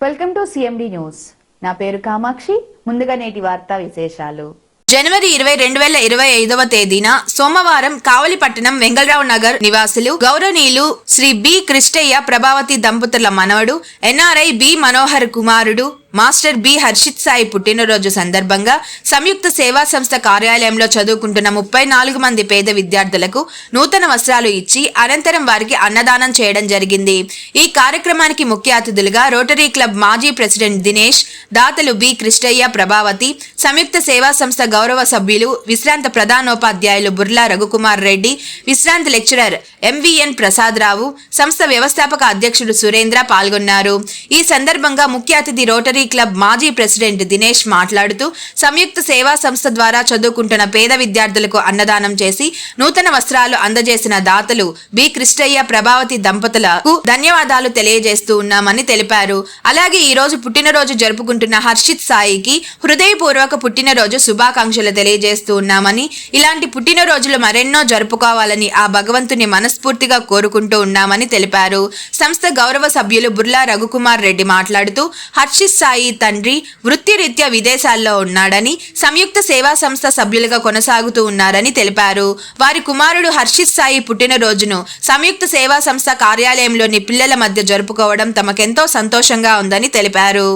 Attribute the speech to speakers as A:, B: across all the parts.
A: Welcome to CMD news. నా పేరు కామాక్షి. ముందుగా నేటి వార్తా విశేషాలు.
B: జనవరి ఇరవై రెండు వేల ఇరవై ఐదవ తేదీన సోమవారం కావలిపట్టణం వెంగళరావు నగర్ నివాసులు గౌరవనీయులు శ్రీ బి కృష్ణయ్య ప్రభావతి దంపతుల మనవడు ఎన్ఆర్ఐ బి మనోహర్ కుమారుడు మాస్టర్ బి హర్షిత్ సాయి పుట్టినరోజు సందర్భంగా సంయుక్త సేవా సంస్థ కార్యాలయంలో చదువుకుంటున్న ముప్పై నాలుగు మంది పేద విద్యార్థులకు నూతన వస్త్రాలు ఇచ్చి అనంతరం వారికి అన్నదానం చేయడం జరిగింది. ఈ కార్యక్రమానికి ముఖ్య అతిథులుగా రోటరీ క్లబ్ మాజీ ప్రెసిడెంట్ దినేష్ దాతలు బి కృష్ణయ్య ప్రభావతి సంయుక్త సేవా సంస్థ గౌరవ సభ్యులు విశ్రాంత ప్రధానోపాధ్యాయులు బుర్లా రఘుకుమార్ రెడ్డి విశ్రాంత లెక్చరర్ ఎంవిఎన్ ప్రసాదరావు సంస్థ వ్యవస్థాపక అధ్యక్షుడు సురేంద్ర పాల్గొన్నారు. ఈ సందర్భంగా ముఖ్య అతిథి రోటరీ క్లబ్ మాజీ ప్రెసిడెంట్ దినేష్ మాట్లాడుతూ సంయుక్త సేవా సంస్థ ద్వారా చదువుకుంటున్న పేద విద్యార్థులకు అన్నదానం చేసి నూతన వస్త్రాలు అందజేసిన దాతలు బి. కృష్ణయ్య ప్రభావతి దంపతులకు ధన్యవాదాలు తెలియజేస్తూ ఉన్నామని తెలిపారు. అలాగే ఈ రోజు పుట్టినరోజు జరుపుకుంటున్న హర్షిత్ సాయికి హృదయపూర్వక పుట్టినరోజు శుభాకాంక్షలు తెలియజేస్తూ ఉన్నామని ఇలాంటి పుట్టినరోజులు మరెన్నో జరుపుకోవాలని ఆ భగవంతుని మనస్ఫూర్తిగా కోరుకుంటూ ఉన్నామని తెలిపారు. సంస్థ గౌరవ సభ్యులు బుర్లా రఘుకుమార్ రెడ్డి మాట్లాడుతూ హర్షిత్ సాయి తండ్రి వృత్తిరీత్యా విదేశాల్లో ఉన్నాడని సంయుక్త సేవా సంస్థ సభ్యులుగా కొనసాగుతూ ఉన్నారని తెలిపారు. వారి కుమారుడు హర్షిత్ సాయి పుట్టినరోజును సంయుక్త సేవా సంస్థ కార్యాలయంలోని పిల్లల మధ్య జరుపుకోవడం తమకెంతో సంతోషంగా ఉందని తెలిపారు.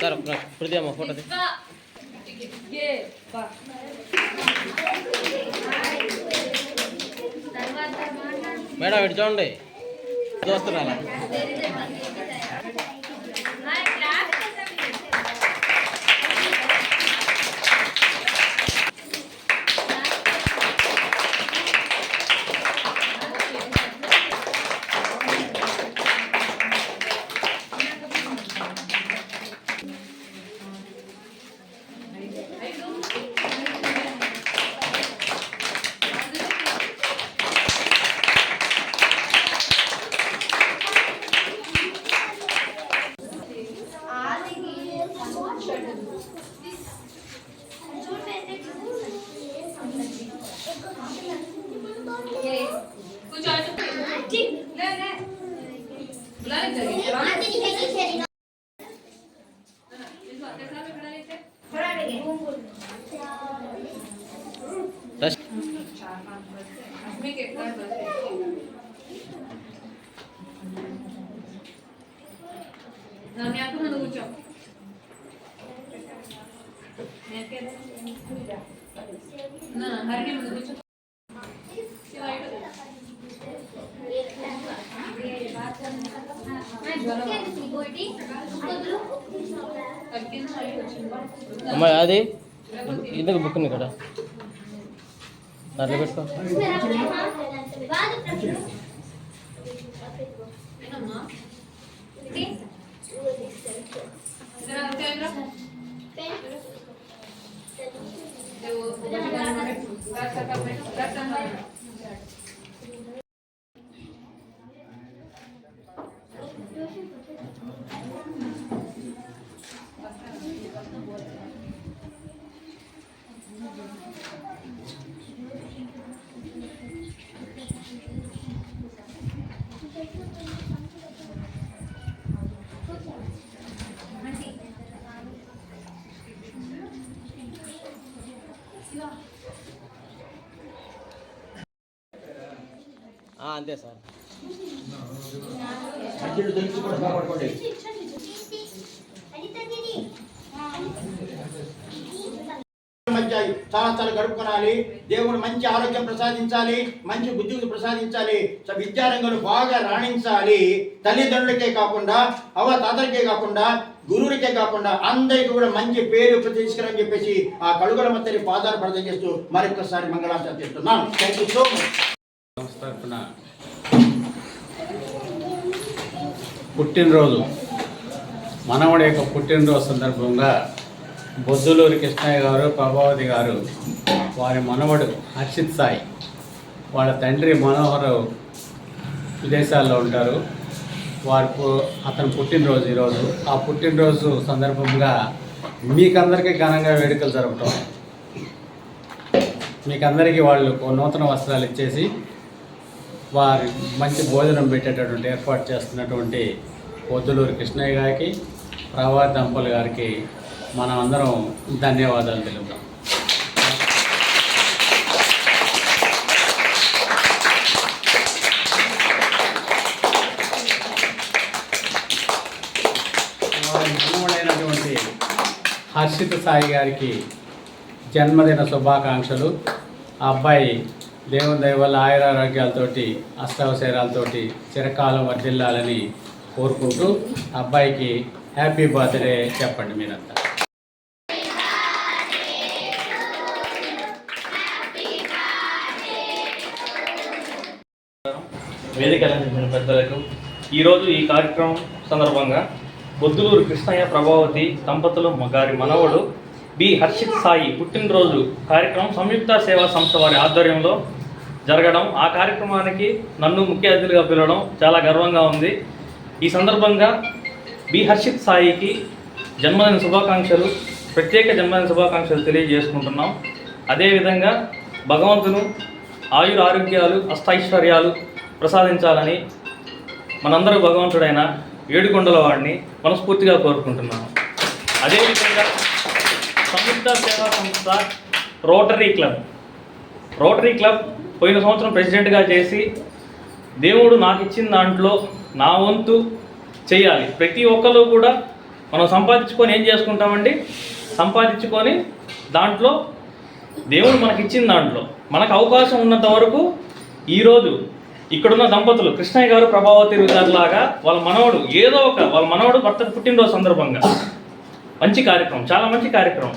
C: సార్ ఒక ఫోటో తీ. మేడం ఇటు చూడండి చూస్తున్నారా అమ్మాయి అది? ఎందుకు బుక్ ఉంది కదా దాంట్లో పెట్టుకో. అంతే సార్.
D: మధ్య చాలా చాలా గడుపుకోనాలి దేవుడు మంచి ఆరోగ్యం ప్రసాదించాలి మంచి బుద్ధి ప్రసాదించాలి విద్యారంగంలో బాగా రాణించాలి. తల్లిదండ్రులకే కాకుండా అవ తాతలకే కాకుండా గురువులకే కాకుండా అందరికీ కూడా మంచి పేరు తీసుకురని చెప్పేసి ఆ కడుగుల మత్తని పాదాలు ప్రదర్శిస్తూ చేస్తూ మరొకసారి మంగళాశాలు చేస్తున్నాను. థ్యాంక్ యూ సో మచ్
E: సంస్థ తరఫున పుట్టినరోజు మనవడి యొక్క పుట్టినరోజు సందర్భంగా బొద్దులూరి కృష్ణయ్య గారు ప్రభావతి గారు వారి మనవడు హర్షిత్ సాయి వాళ్ళ తండ్రి మనోహర్ విదేశాల్లో ఉంటారు. వారి అతను పుట్టినరోజు ఈరోజు. ఆ పుట్టినరోజు సందర్భంగా మీకందరికీ ఘనంగా వేడుకలు జరపటం. మీకందరికీ వాళ్ళు నూతన వస్త్రాలు ఇచ్చేసి వారి మంచి భోజనం పెట్టేటటువంటి ఏర్పాటు చేస్తున్నటువంటి పొద్దులూరు కృష్ణయ్య గారికి ప్రభాత్ దంపల్ గారికి మనం అందరం ధన్యవాదాలు తెలుపుదాం వారి మనవడైనటువంటి హర్షిత్ సాయి గారికి జన్మదిన శుభాకాంక్షలు. ఆ అబ్బాయి దేవుని దయవల్ల ఆయురారోగ్యాలతోటి అష్టావశరాలతోటి చిరకాలం వర్ధిల్లాలని కోరుకుంటూ అబ్బాయికి హ్యాపీ బర్త్డే చెప్పండి మీరంతా.
F: వేదిక అలంకరించిన పెద్దలకు ఈరోజు ఈ కార్యక్రమం సందర్భంగా బొద్దులూరు కృష్ణయ్య ప్రభావతి దంపతులు గారి మనవడు బి. హర్షిత్ సాయి పుట్టినరోజు కార్యక్రమం సంయుక్త సేవా సంస్థ వారి ఆధ్వర్యంలో జరగడం ఆ కార్యక్రమానికి నన్ను ముఖ్య అతిథులుగా పిలవడం చాలా గర్వంగా ఉంది. ఈ సందర్భంగా బి. హర్షిత్ సాయికి జన్మదిన శుభాకాంక్షలు ప్రత్యేక జన్మదిన శుభాకాంక్షలు తెలియజేసుకుంటున్నాం. అదేవిధంగా భగవంతును ఆయుర ఆరోగ్యాలు అష్టైశ్వర్యాలు ప్రసాదించాలని మనందరూ భగవంతుడైన ఏడుకొండల వాడిని మనస్ఫూర్తిగా కోరుకుంటున్నాను. అదేవిధంగా సంయుక్త సేవా సంస్థ రోటరీ క్లబ్. రోటరీ క్లబ్ పోయిన సంవత్సరం ప్రెసిడెంట్గా చేసి దేవుడు నాకు ఇచ్చిన దాంట్లో నా వంతు చేయాలి. ప్రతి ఒక్కరు కూడా మనం సంపాదించుకొని ఏం చేసుకుంటామండి? సంపాదించుకొని దాంట్లో దేవుడు మనకి ఇచ్చిన దాంట్లో మనకు అవకాశం ఉన్నంత వరకు ఈరోజు ఇక్కడున్న దంపతులు కృష్ణయ్య గారు ప్రభావతి గారు లాగా వాళ్ళ మనవడు ఏదో ఒక వాళ్ళ మనవడు భర్త పుట్టినరోజు సందర్భంగా మంచి కార్యక్రమం చాలా మంచి కార్యక్రమం.